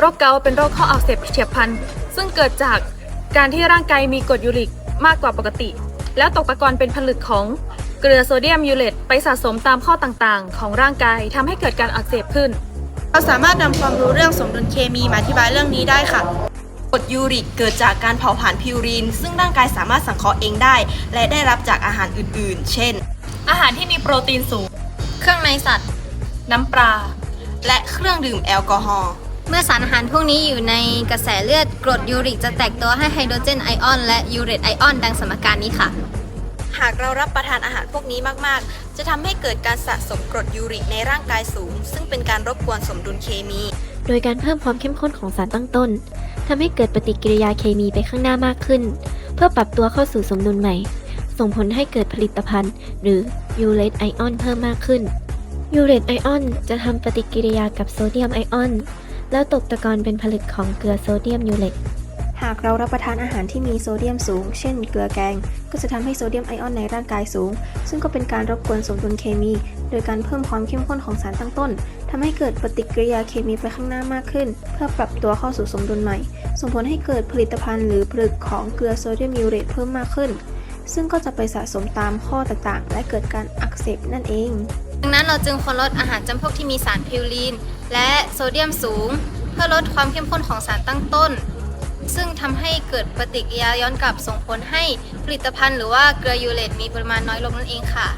โรคเกาต์เป็นโรคข้ออักเสบเฉียบพลัน ซึ่งเกิดจากการที่ร่างกายมีกรดยูริกมากกว่าปกติ แล้วตกตะกอนเป็นผลึกของเกลือโซเดียมยูเรตไปสะสมตามข้อต่างๆ ของร่างกายทำให้เกิดการอักเสบขึ้น เราสามารถนำความรู้เรื่องสมดุลเคมีมาอธิบายเรื่องนี้ได้ค่ะกรดยูริกเกิดจากการเผาผลาญพิวรีน ซึ่งร่างกายสามารถสังเคราะห์เองได้ และได้รับจากอาหารอื่นๆ เช่น อาหารที่มีโปรตีนสูง เครื่องในสัตว์ น้ำปลา และเครื่องดื่มแอลกอฮอล์ เมื่อสารอาหารพวกนี้อยู่ในกระแสเลือดกรดยูริกจะแตกตัวให้ไฮโดรเจนไอออนและยูเรตไอออนดังสมการนี้ค่ะ หากเรารับประทานอาหารพวกนี้มาก ๆ จะทำให้เกิดการสะสมกรดยูริกในร่างกายสูง ซึ่งเป็นการรบกวนสมดุลเคมี โดยการเพิ่มความเข้มข้นของสารตั้งต้นทำให้เกิดปฏิกิริยาเคมีไปข้างหน้ามากขึ้น เพื่อปรับตัวเข้าสู่สมดุลใหม่ ส่งผลให้เกิดผลิตภัณฑ์ หรือยูเรตไอออนเพิ่มมากขึ้นยูเรตไอออนจะทำปฏิกิริยากับโซเดียมไอออน แล้วตกตะกอนเป็นผลึกของเกลือโซเดียมยูเรตหากเรารับประทานอาหารที่มีโซเดียมสูง เช่น เกลือแกง ก็จะทำให้โซเดียมไอออนในร่างกายสูง ซึ่งก็เป็นการรบกวนสมดุลเคมี โดยการเพิ่มความเข้มข้นของสารตั้งต้นทำให้เกิดปฏิกิริยาเคมีไปข้างหน้ามากขึ้น เพื่อปรับตัวเข้าสู่สมดุลใหม่ ส่งผลให้เกิดผลิตภัณฑ์หรือผลึกของเกลือโซเดียมยูเรตเพิ่มมากขึ้น ซึ่งก็จะไปสะสมตามข้อต่างๆ และเกิดการอักเสบนั่นเอง ดังนั้นเราจึงควรลดอาหารจำพวกที่มีสารพิวรีน และโซเดียมสูง เพื่อลดความเข้มข้นของสารตั้งต้น ซึ่งทำให้เกิดปฏิกิริยาย้อนกลับส่งผลให้ผลิตภัณฑ์หรือว่าเกลือยูเรตมีปริมาณน้อยลงนั่นเองค่ะ